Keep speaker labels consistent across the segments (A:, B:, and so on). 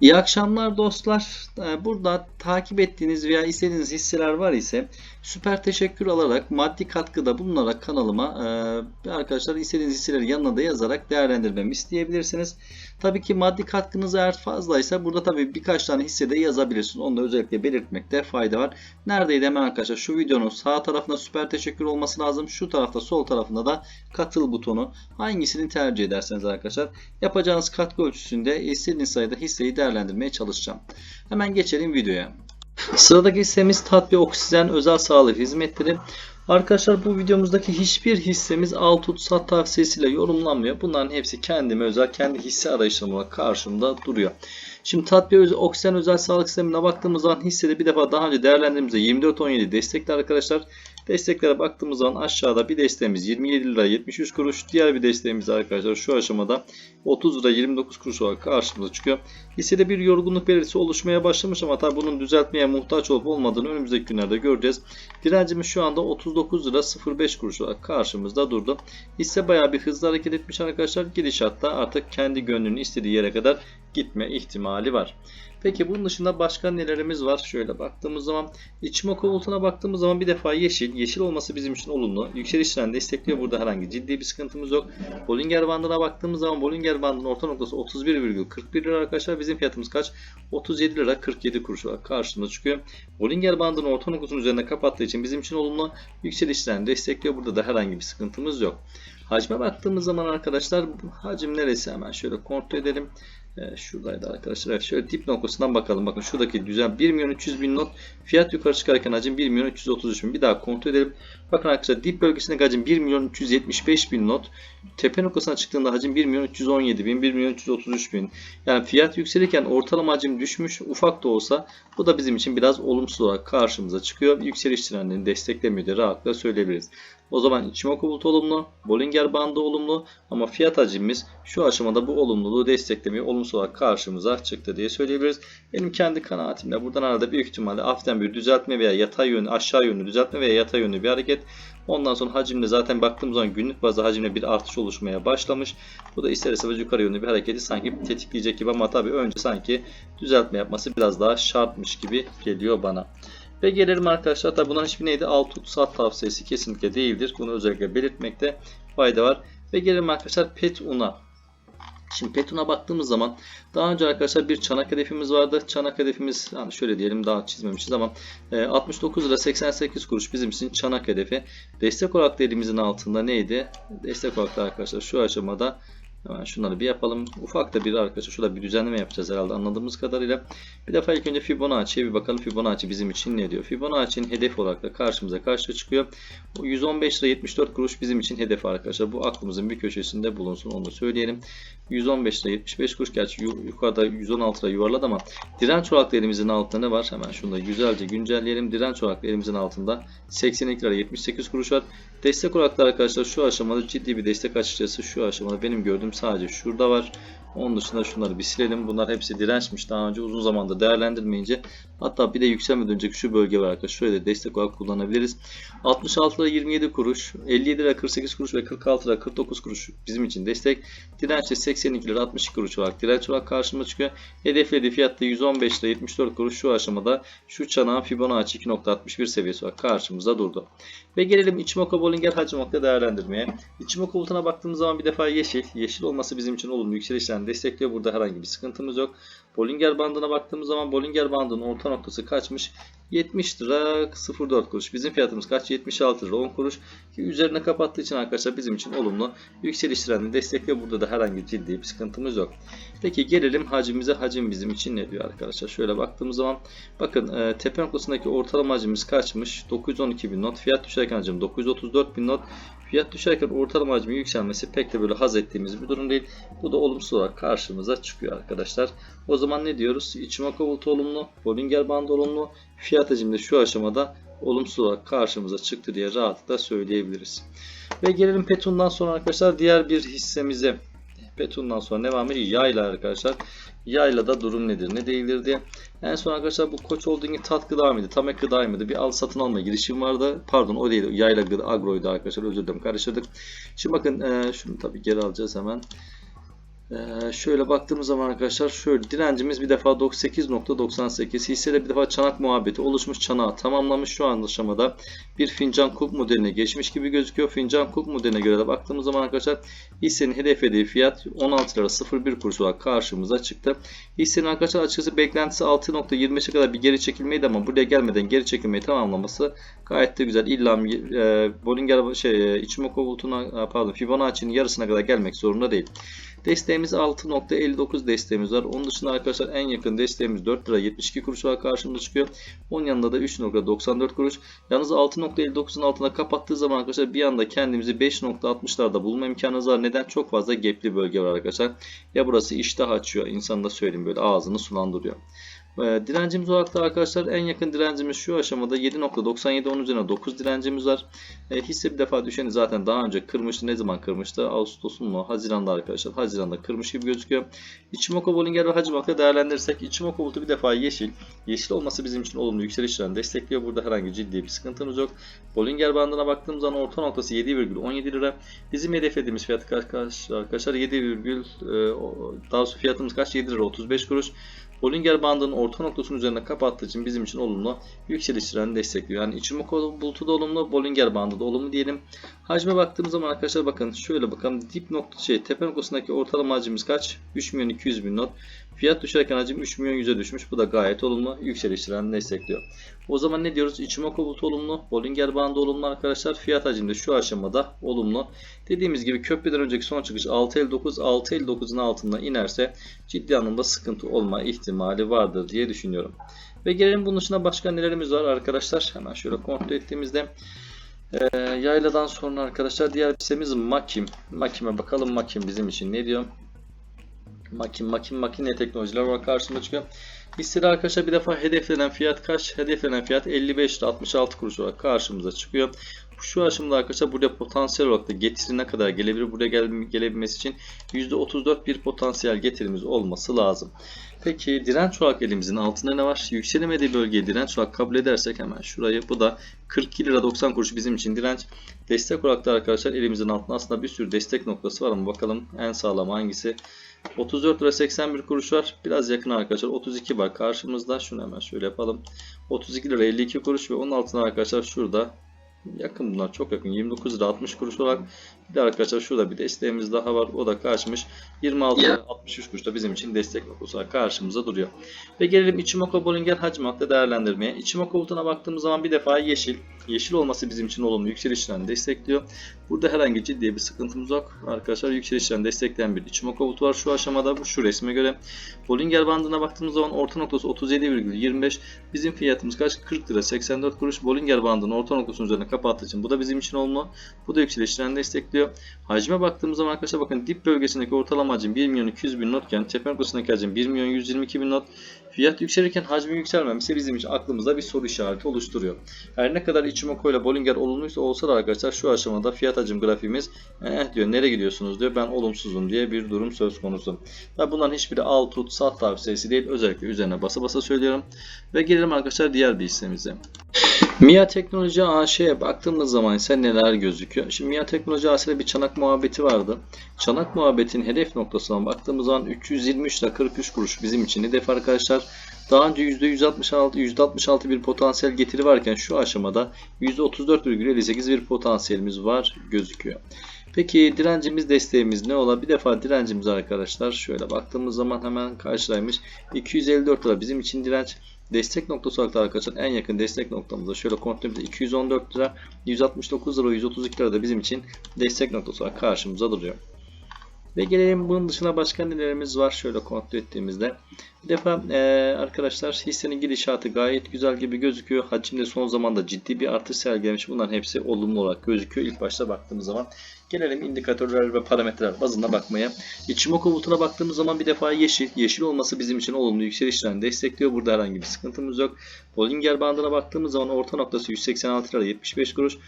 A: İyi akşamlar dostlar. Ee, Burada takip ettiğiniz veya istediğiniz hisseler var ise süper teşekkür alarak maddi katkıda bulunarak kanalıma e, arkadaşlar istediğiniz hisseleri yanına da yazarak değerlendirmemi isteyebilirsiniz. Tabii ki maddi katkınız eğer fazlaysa burada tabii birkaç tane hisse de yazabilirsiniz. Onu da özellikle belirtmekte fayda var. Neredeydi hemen arkadaşlar şu videonun sağ tarafında süper teşekkür olması lazım. Şu tarafta sol tarafında da katıl butonu. Hangisini tercih ederseniz arkadaşlar yapacağınız katkı ölçüsünde istediğiniz sayıda hisseyi değerlendirmeye çalışacağım. Hemen geçelim videoya. Sıradaki hissemiz tat ve oksijen özel sağlık hizmetleri. Arkadaşlar bu videomuzdaki hiçbir hissemiz al tut sat tavsiyesiyle yorumlanmıyor. Bunların hepsi kendime özel, kendi hisse arayışım olarak karşımda duruyor. Şimdi tat ve özel, oksijen özel sağlık sistemine baktığımız zaman hissede bir defa daha önce değerlendirdiğimizde 24.17 destekli arkadaşlar. Desteklere baktığımız zaman aşağıda bir desteğimiz 27 lira 73 kuruş. Diğer bir desteğimiz arkadaşlar şu aşamada 30 lira 29 kuruş olarak karşımıza çıkıyor. Hissede bir yorgunluk belirtisi oluşmaya başlamış ama tabi bunun düzeltmeye muhtaç olup olmadığını önümüzdeki günlerde göreceğiz. Direncimiz şu anda 39 lira 05 kuruş olarak karşımızda durdu. Hisse bayağı bir hızlı hareket etmiş arkadaşlar. Gidişatta artık kendi gönlünün istediği yere kadar gitme ihtimali var. Peki bunun dışında başka nelerimiz var? Şöyle baktığımız zaman İçimoku bulutuna baktığımız zaman bir defa yeşil. Yeşil olması bizim için olumlu. Yükseliş trendi destekliyor. Burada herhangi ciddi bir sıkıntımız yok. Bollinger bandına baktığımız zaman Bollinger bandının orta noktası 31,41 lira arkadaşlar. Bizim fiyatımız kaç? 37 lira 47 kuruş olarak karşımıza çıkıyor. Bollinger bandının orta noktasının üzerinde kapattığı için bizim için olumlu. Yükseliş trendi destekliyor. Burada da herhangi bir sıkıntımız yok. Hacme baktığımız zaman arkadaşlar hacim neresi hemen şöyle kontrol edelim. Ee, şuradaydı arkadaşlar. Evet, şöyle dip noktasından bakalım. Bakın şuradaki düzen 1 milyon 300 bin not. Fiyat yukarı çıkarken hacim 1 milyon 333 bin. Bir daha kontrol edelim. Bakın arkadaşlar dip bölgesindeki hacim 1 milyon 375 bin not. Tepe noktasına çıktığında hacim 1 milyon 317 bin, 1 milyon 333 bin. Yani fiyat yükselirken ortalama hacim düşmüş ufak da olsa bu da bizim için biraz olumsuz olarak karşımıza çıkıyor. Yükseliş trendini desteklemiyor diye rahatlıkla söyleyebiliriz. O zaman Ichimoku bulut olumlu, Bollinger bandı olumlu ama fiyat hacimimiz şu aşamada bu olumluluğu desteklemiyor. Olumsuz olarak karşımıza çıktı diye söyleyebiliriz. Benim kendi kanaatimle buradan arada büyük ihtimalle hafiften bir düzeltme veya yatay yönlü aşağı yönlü düzeltme veya yatay yönlü bir hareket. Ondan sonra hacimde zaten baktığımız zaman günlük bazda hacimde bir artış oluşmaya başlamış. Bu da ister istemez yukarı yönlü bir hareketi sanki tetikleyecek gibi ama tabii önce sanki düzeltme yapması biraz daha şartmış gibi geliyor bana. Ve gelelim arkadaşlar tabi bunların hiçbir neydi? Alt tut sat tavsiyesi kesinlikle değildir. Bunu özellikle belirtmekte fayda var. Ve gelelim arkadaşlar pet una. Şimdi Petun'a baktığımız zaman daha önce arkadaşlar bir çanak hedefimiz vardı. Çanak hedefimiz yani şöyle diyelim daha çizmemişiz ama e, 69 lira 88 kuruş bizim için çanak hedefi. Destek olarak da elimizin altında neydi? Destek olarak da arkadaşlar şu aşamada Hemen şunları bir yapalım. Ufak da bir arkadaşlar şurada bir düzenleme yapacağız herhalde anladığımız kadarıyla. Bir defa ilk önce Fibonacci'ye bir bakalım. Fibonacci bizim için ne diyor? Fibonacci'nin hedef olarak da karşımıza karşı çıkıyor. O 115 lira 74 kuruş bizim için hedef arkadaşlar. Bu aklımızın bir köşesinde bulunsun onu söyleyelim. 115 lira 75 kuruş gerçi yukarıda 116 lira yuvarladı ama direnç olarak elimizin altında ne var? Hemen şunu da güzelce güncelleyelim. Direnç olarak elimizin altında 82 lira 78 kuruş var. Destek olarak da arkadaşlar şu aşamada ciddi bir destek açıkçası şu aşamada benim gördüğüm sadece şurada var. Onun dışında şunları bir silelim. Bunlar hepsi dirençmiş. Daha önce uzun zamanda değerlendirmeyince. Hatta bir de yükselmeden önceki şu bölge var arkadaşlar. Şöyle de destek olarak kullanabiliriz. 66 lira 27 kuruş, 57 lira 48 kuruş ve 46 lira 49 kuruş bizim için destek. Dirençte 82 lira 62 kuruş olarak direnç olarak karşıma çıkıyor. Hedeflediği fiyatta 115 lira 74 kuruş şu aşamada şu çanağın Fibonacci 2.61 seviyesi olarak karşımıza durdu. Ve gelelim Ichimoku Bollinger hacim nokta değerlendirmeye. Ichimoku bulutuna baktığımız zaman bir defa yeşil. Yeşil olması bizim için olumlu yükselişlerini destekliyor. Burada herhangi bir sıkıntımız yok. Bollinger bandına baktığımız zaman Bollinger bandının orta noktası kaçmış? 70 lira 04 kuruş. Bizim fiyatımız kaç? 76 lira 10 kuruş. Ki üzerine kapattığı için arkadaşlar bizim için olumlu yükseliş trendini destekliyor. Burada da herhangi ciddi bir sıkıntımız yok. Peki gelelim hacimize. Hacim bizim için ne diyor arkadaşlar? Şöyle baktığımız zaman bakın e, tepe noktasındaki ortalama hacimiz kaçmış? 912 bin not. Fiyat düşerken hacim 934 bin not. Fiyat düşerken ortalama hacmin yükselmesi pek de böyle haz ettiğimiz bir durum değil. Bu da olumsuz olarak karşımıza çıkıyor arkadaşlar. O zaman ne diyoruz? Ichimoku bulutu olumlu, Bollinger bandı olumlu, fiyat hacimde şu aşamada olumsuz olarak karşımıza çıktı diye rahatlıkla söyleyebiliriz. Ve gelelim Petun'dan sonra arkadaşlar diğer bir hissemize. Petun'dan sonra devam ediyor. Yayla arkadaşlar. Yayla'da durum nedir ne değildir diye. En son arkadaşlar bu Koç Holding'in tat gıda mıydı? Tam ek gıda mıydı? Bir al satın alma girişim vardı. Pardon o değil. Yayla gıda agroydu arkadaşlar. Özür dilerim karıştırdık. Şimdi bakın e, şunu tabii geri alacağız hemen. Ee, şöyle baktığımız zaman arkadaşlar şöyle direncimiz bir defa 98.98 hisseyle bir defa çanak muhabbeti oluşmuş çanağı tamamlamış şu an aşamada bir fincan kulp modeline geçmiş gibi gözüküyor. Fincan kulp modeline göre de baktığımız zaman arkadaşlar hissenin hedeflediği fiyat 16 lira 01 kuruş olarak karşımıza çıktı. Hissenin arkadaşlar açıkçası beklentisi 6.25'e kadar bir geri çekilmeydi ama buraya gelmeden geri çekilmeyi tamamlaması gayet de güzel. İlla e, Bollinger şey e, Ichimoku bulutuna pardon Fibonacci'nin yarısına kadar gelmek zorunda değil. Desteğimiz 6.59 desteğimiz var. Onun dışında arkadaşlar en yakın desteğimiz 4 lira 72 kuruş olarak karşımıza çıkıyor. Onun yanında da 3.94 kuruş. Yalnız 6.59'un altına kapattığı zaman arkadaşlar bir anda kendimizi 5.60'larda bulma imkanımız var. Neden? Çok fazla gapli bölge var arkadaşlar. Ya burası iştah açıyor. İnsan da söyleyeyim böyle ağzını sulandırıyor. E, direncimiz olarak da arkadaşlar en yakın direncimiz şu aşamada 7.97 onun üzerine 9 direncimiz var. E, hisse bir defa düşeni zaten daha önce kırmıştı. Ne zaman kırmıştı? Ağustos'un mu? Haziran'da arkadaşlar. Haziran'da kırmış gibi gözüküyor. Ichimoku Bollinger ve Hacimak'la değerlendirirsek Ichimoku bulutu bir defa yeşil. Yeşil olması bizim için olumlu yükselişlerini destekliyor. Burada herhangi ciddi bir sıkıntımız yok. Bollinger bandına baktığımız zaman orta noktası 7,17 lira. Bizim hedeflediğimiz kaç arkadaşlar? 7, e, daha fiyatımız kaç? 7 lira 35 kuruş. Bollinger bandının orta noktasının üzerine kapattığı için bizim için olumlu yükseliş trendini destekliyor. Yani Ichimoku bulutu da olumlu, Bollinger bandı da olumlu diyelim. Hacme baktığımız zaman arkadaşlar bakın şöyle bakalım dip nokta şey tepe noktasındaki ortalama hacimiz kaç? 3 milyon 200 bin not. Fiyat düşerken hacim 3 milyon 100'e düşmüş. Bu da gayet olumlu. Yükseliş trendini destekliyor. O zaman ne diyoruz? Ichimoku bulutu olumlu. Bollinger bandı olumlu arkadaşlar. Fiyat hacimde şu aşamada olumlu. Dediğimiz gibi köprüden önceki son çıkış 6.59. 6.59'un altında inerse ciddi anlamda sıkıntı olma ihtimali vardır diye düşünüyorum. Ve gelelim bunun dışında başka nelerimiz var arkadaşlar. Hemen şöyle kontrol ettiğimizde. Ee, yayladan sonra arkadaşlar diğer hissemiz Makim. Makim'e bakalım Makim bizim için ne diyor? Makin, makin, makine teknolojiler var karşıma çıkıyor. Hissede arkadaşlar bir defa hedeflenen fiyat kaç? Hedeflenen fiyat 55 lira 66 kuruş olarak karşımıza çıkıyor. Şu aşamada arkadaşlar burada potansiyel olarak da getiri ne kadar gelebilir? Buraya gele, gelebilmesi için %34 bir potansiyel getirimiz olması lazım. Peki direnç olarak elimizin altında ne var? Yükselemediği bölgeyi direnç olarak kabul edersek hemen şurayı bu da 42 lira 90 kuruş bizim için direnç. Destek olarak da arkadaşlar elimizin altında aslında bir sürü destek noktası var ama bakalım en sağlam hangisi? 34 lira 81 kuruş var. Biraz yakın arkadaşlar. 32 var karşımızda. Şunu hemen şöyle yapalım. 32 lira 52 kuruş ve onun altına arkadaşlar şurada yakın bunlar çok yakın 29 lira 60 kuruş olarak bir de arkadaşlar şurada bir desteğimiz daha var. O da karşımış. 26 lira 63 kuruş da bizim için destek noktası karşımıza duruyor. Ve gelelim Ichimoku Bollinger Hacmak'ta değerlendirmeye. Ichimoku bulutuna baktığımız zaman bir defa yeşil yeşil olması bizim için olumlu yükselişlerini destekliyor. Burada herhangi ciddi bir sıkıntımız yok. Arkadaşlar yükselişlerini destekleyen bir Ichimoku bulutu var şu aşamada bu şu resme göre. Bollinger bandına baktığımız zaman orta noktası 37,25 bizim fiyatımız kaç? 40 lira 84 kuruş. Bollinger bandının orta noktasının üzerine kapattığı için bu da bizim için olumlu. Bu da yükselişlerini destekliyor. Hacme baktığımız zaman arkadaşlar bakın dip bölgesindeki ortalama hacim 1 milyon 200 bin notken tepe noktasındaki hacim 1 milyon 122 bin not. Fiyat yükselirken hacmi yükselmemesi bizim için aklımızda bir soru işareti oluşturuyor. Her ne kadar Ichimoku ile Bollinger olumluysa olsa da arkadaşlar şu aşamada fiyat hacim grafiğimiz eh diyor nereye gidiyorsunuz diyor ben olumsuzum diye bir durum söz konusu. Ve bunların hiçbiri al tut sat tavsiyesi değil özellikle üzerine basa basa söylüyorum. Ve gelelim arkadaşlar diğer bir hissemize. MIA Teknoloji AŞ'ye baktığımız zaman ise neler gözüküyor? Şimdi MIA Teknoloji AŞ'de bir çanak muhabbeti vardı. Çanak muhabbetin hedef noktasına baktığımız zaman 323 lira 43 kuruş bizim için hedef arkadaşlar. Daha önce %166, %66 bir potansiyel getiri varken şu aşamada %34,58 bir potansiyelimiz var gözüküyor. Peki direncimiz desteğimiz ne ola? Bir defa direncimiz arkadaşlar şöyle baktığımız zaman hemen karşılaymış. 254 lira bizim için direnç. Destek noktası olarak da arkadaşlar en yakın destek noktamızda şöyle kontrolümüzde 214 lira 169 lira 132 lira da bizim için destek noktası olarak karşımıza duruyor. Ve gelelim bunun dışında başka nelerimiz var şöyle kontrol ettiğimizde. Bir defa e, arkadaşlar hissenin gidişatı gayet güzel gibi gözüküyor. Hacimde son zamanda ciddi bir artış sergilemiş. Bunların hepsi olumlu olarak gözüküyor ilk başta baktığımız zaman. Gelelim indikatörler ve parametreler bazında bakmaya. Ichimoku bulutuna baktığımız zaman bir defa yeşil. Yeşil olması bizim için olumlu yükselişlerini destekliyor. Burada herhangi bir sıkıntımız yok. Bollinger bandına baktığımız zaman orta noktası 186 lira 75 kuruş.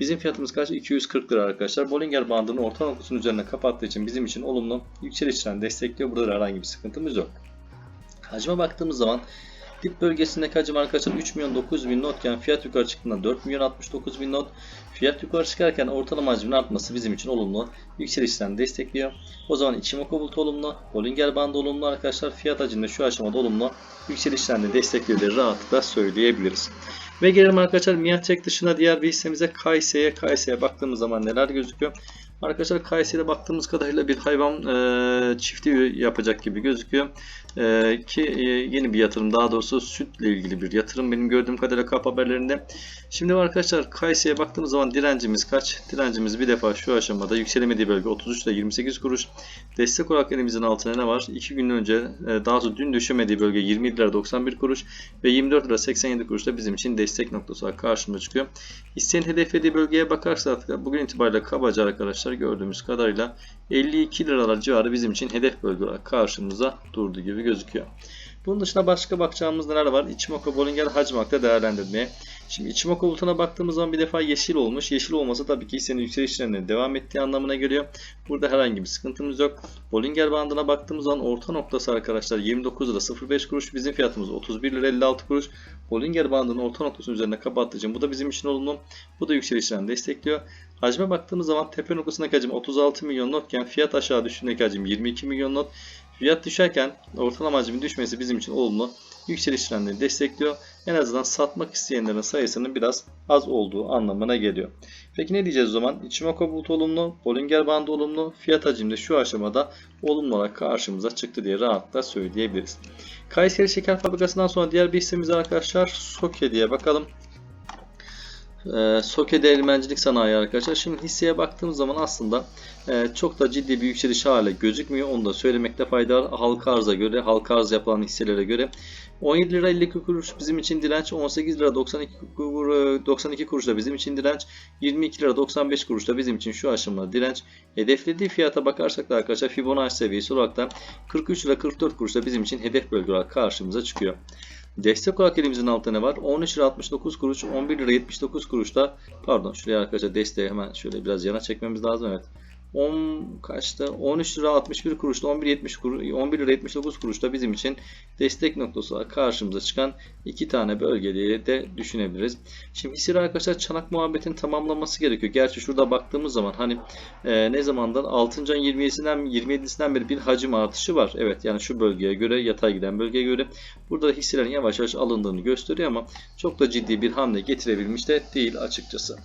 A: Bizim fiyatımız kaç? 240 lira arkadaşlar. Bollinger bandının orta noktasının üzerine kapattığı için bizim için olumlu yükselişlerini destekliyor. Burada herhangi bir sıkıntımız yok. Hacme baktığımız zaman Dip bölgesindeki hacim arkadaşlar 3 milyon 900 bin notken fiyat yukarı çıktığında 4 milyon 69 bin not. Fiyat yukarı çıkarken ortalama hacmin artması bizim için olumlu. Yükselişten destekliyor. O zaman Ichimoku bulutu olumlu. Bollinger bandı olumlu arkadaşlar. Fiyat hacimde şu aşamada olumlu. Yükselişten de destekliyor diye rahatlıkla söyleyebiliriz. Ve gelelim arkadaşlar Miatek dışında diğer bir hissemize Kayse'ye. Kayse'ye baktığımız zaman neler gözüküyor? Arkadaşlar Kayseri'de baktığımız kadarıyla bir hayvan e, çifti yapacak gibi gözüküyor. E, ki e, yeni bir yatırım daha doğrusu sütle ilgili bir yatırım benim gördüğüm kadarıyla kap haberlerinde. Şimdi arkadaşlar Kayseri'ye baktığımız zaman direncimiz kaç? Direncimiz bir defa şu aşamada yükselemediği bölge 33 ile 28 kuruş. Destek olarak elimizin altına ne var? 2 gün önce e, daha doğrusu dün düşemediği bölge 27 lira 91 kuruş ve 24 lira 87 kuruş da bizim için destek noktası olarak karşımıza çıkıyor. Hissenin hedeflediği bölgeye bakarsak bugün itibariyle kabaca arkadaşlar gördüğümüz kadarıyla 52 liralar civarı bizim için hedef bölge olarak karşımıza durduğu gibi gözüküyor. Bunun dışında başka bakacağımız neler var? Ichimoku Bollinger Hacmak'ta değerlendirmeye. Şimdi Ichimoku bulutuna baktığımız zaman bir defa yeşil olmuş. Yeşil olması tabii ki hissenin yükselişlerine devam ettiği anlamına geliyor. Burada herhangi bir sıkıntımız yok. Bollinger bandına baktığımız zaman orta noktası arkadaşlar 29 lira 05 kuruş. Bizim fiyatımız 31 lira 56 kuruş. Bollinger bandının orta noktasının üzerine kapattığı için bu da bizim için olumlu. Bu da yükselişlerini destekliyor. Hacme baktığımız zaman tepe noktasındaki hacim 36 milyon notken fiyat aşağı düştüğündeki hacim 22 milyon not. Fiyat düşerken ortalama hacmin düşmesi bizim için olumlu. Yükseliş trendini destekliyor. En azından satmak isteyenlerin sayısının biraz az olduğu anlamına geliyor. Peki ne diyeceğiz o zaman? Ichimoku bulutu olumlu, Bollinger bandı olumlu, fiyat hacimde şu aşamada olumlu olarak karşımıza çıktı diye rahatla söyleyebiliriz. Kayseri Şeker Fabrikası'ndan sonra diğer bir hissemiz arkadaşlar Soke diye bakalım. Ee, Soke değirmencilik sanayi arkadaşlar. Şimdi hisseye baktığımız zaman aslında e, çok da ciddi bir yükseliş hale gözükmüyor. Onu da söylemekte fayda var. Halka arza göre, halka arz yapılan hisselere göre 17 lira 52 kuruş bizim için direnç, 18 lira 92, 92 kuruş da bizim için direnç, 22 lira 95 kuruş da bizim için şu aşamada direnç. Hedeflediği fiyata bakarsak da arkadaşlar Fibonacci seviyesi olarak da 43 lira 44 kuruş da bizim için hedef bölge olarak karşımıza çıkıyor. Destek olarak elimizin altında ne var? 13 lira 69 kuruş, 11 lira 79 kuruşta pardon şuraya arkadaşlar desteği hemen şöyle biraz yana çekmemiz lazım evet. 10 kaçta? 13 lira 61 kuruşta 11 70 kuruş 11 lira 79 kuruşta bizim için destek noktası olarak karşımıza çıkan iki tane bölgeleri de düşünebiliriz. Şimdi hisse arkadaşlar çanak muhabbetin tamamlanması gerekiyor. Gerçi şurada baktığımız zaman hani e, ne zamandan 6. ayın 27'sinden 27'sinden beri bir hacim artışı var. Evet yani şu bölgeye göre yatay giden bölgeye göre burada da hisselerin yavaş yavaş alındığını gösteriyor ama çok da ciddi bir hamle getirebilmiş de değil açıkçası.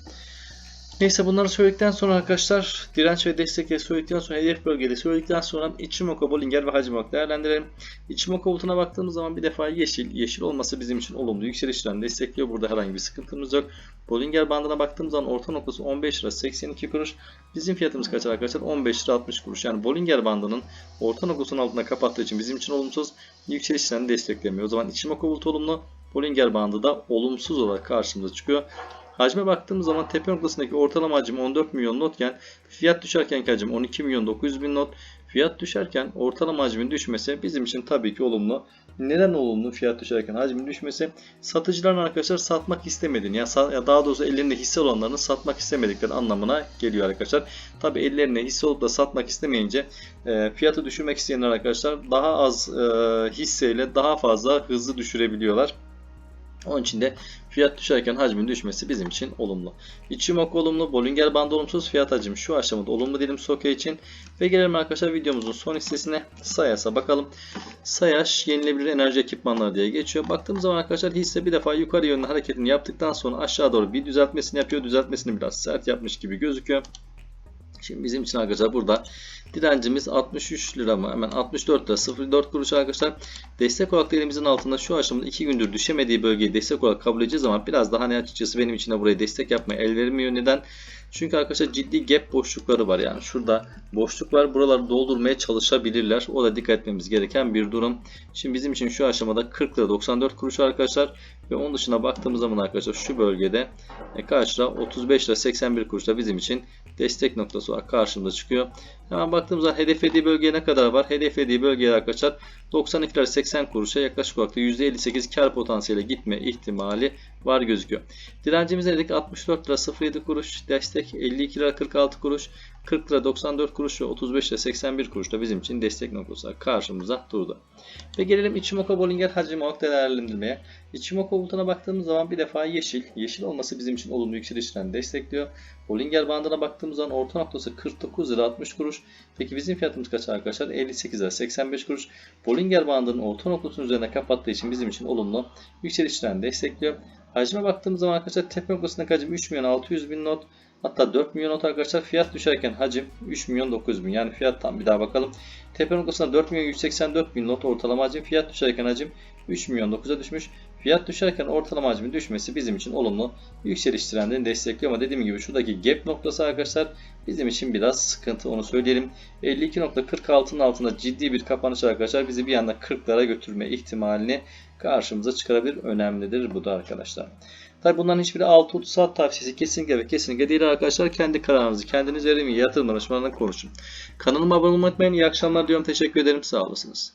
A: Neyse bunları söyledikten sonra arkadaşlar direnç ve destekleri söyledikten sonra hedef bölgeleri söyledikten sonra Ichimoku, Bollinger ve Hacimok değerlendirelim. Ichimoku bulutuna baktığımız zaman bir defa yeşil. Yeşil olması bizim için olumlu yükselişlerini destekliyor. Burada herhangi bir sıkıntımız yok. Bollinger bandına baktığımız zaman orta noktası 15 lira 82 kuruş. Bizim fiyatımız kaç arkadaşlar? 15 lira 60 kuruş. Yani Bollinger bandının orta noktasının altında kapattığı için bizim için olumsuz yükselişlerini desteklemiyor. O zaman Ichimoku bulutu olumlu. Bollinger bandı da olumsuz olarak karşımıza çıkıyor. Hacme baktığımız zaman tepe noktasındaki ortalama hacim 14 milyon notken fiyat düşerken hacim 12 milyon 900 bin not. Fiyat düşerken ortalama hacmin düşmesi bizim için tabii ki olumlu. Neden olumlu fiyat düşerken hacmin düşmesi? Satıcıların arkadaşlar satmak istemediğini ya daha doğrusu ellerinde hisse olanların satmak istemedikleri anlamına geliyor arkadaşlar. Tabii ellerine hisse olup da satmak istemeyince e, fiyatı düşürmek isteyenler arkadaşlar daha az e, hisseyle daha fazla hızlı düşürebiliyorlar. Onun için de fiyat düşerken hacmin düşmesi bizim için olumlu. Ichimoku olumlu, Bollinger bandı olumsuz, fiyat hacim şu aşamada olumlu diyelim Soke için. Ve gelelim arkadaşlar videomuzun son hissesine Sayas'a bakalım. Sayaş yenilebilir enerji ekipmanları diye geçiyor. Baktığımız zaman arkadaşlar hisse bir defa yukarı yönlü hareketini yaptıktan sonra aşağı doğru bir düzeltmesini yapıyor. Düzeltmesini biraz sert yapmış gibi gözüküyor. Şimdi bizim için arkadaşlar burada direncimiz 63 lira mı? Hemen 64 lira 04 kuruş arkadaşlar. Destek olarak elimizin altında şu aşamada 2 gündür düşemediği bölgeyi destek olarak kabul edeceğiz ama biraz daha hani açıkçası benim için de buraya destek yapmaya el vermiyor. Neden? Çünkü arkadaşlar ciddi gap boşlukları var. Yani şurada boşluk var. Buraları doldurmaya çalışabilirler. O da dikkat etmemiz gereken bir durum. Şimdi bizim için şu aşamada 40 lira 94 kuruş arkadaşlar. Ve onun dışına baktığımız zaman arkadaşlar şu bölgede e, karşıda 35 lira 81 kuruş da bizim için destek noktası olarak karşımıza çıkıyor. Hemen baktığımızda hedeflediği bölgeye ne kadar var? Hedeflediği bölgeye arkadaşlar 92'ler 80 kuruşa yaklaşık olarak da %58 kar potansiyeli gitme ihtimali var gözüküyor. Direncimiz dedik 64 lira 07 kuruş, destek 52 lira 46 kuruş, 40 lira 94 kuruş ve 35 lira 81 kuruş da bizim için destek noktası karşımıza durdu. Ve gelelim Ichimoku Bollinger hacim olarak değerlendirmeye. Ichimoku bulutuna baktığımız zaman bir defa yeşil. Yeşil olması bizim için olumlu yükseliş trendini destekliyor. Bollinger bandına baktığımız zaman orta noktası 49 lira 60 kuruş. Peki bizim fiyatımız kaç arkadaşlar? 58 lira 85 kuruş. Bollinger bandının orta noktasının üzerine kapattığı için bizim için olumlu yükseliş trendini destekliyor. Hacime baktığımız zaman arkadaşlar tepe noktasındaki hacim 3 milyon 600 bin not. Hatta 4 milyon not arkadaşlar fiyat düşerken hacim 3 milyon 900 bin. Yani fiyat tam bir daha bakalım. Tepe noktasında 4 milyon 184 bin not ortalama hacim. Fiyat düşerken hacim 3 milyon 9'a düşmüş. Fiyat düşerken ortalama hacmin düşmesi bizim için olumlu yükseliş trendini destekliyor. Ama dediğim gibi şuradaki gap noktası arkadaşlar bizim için biraz sıkıntı onu söyleyelim. 52.46'nın altında ciddi bir kapanış arkadaşlar bizi bir anda 40'lara götürme ihtimalini karşımıza çıkarabilir. Önemlidir bu da arkadaşlar. Tabi bunların hiçbiri 6 saat tavsiyesi kesinlikle ve kesinlikle değil arkadaşlar. Kendi kararınızı kendiniz verin ve yatırım danışmanlarına konuşun. Kanalıma abone olmayı unutmayın. İyi akşamlar diyorum. Teşekkür ederim. Sağ olasınız.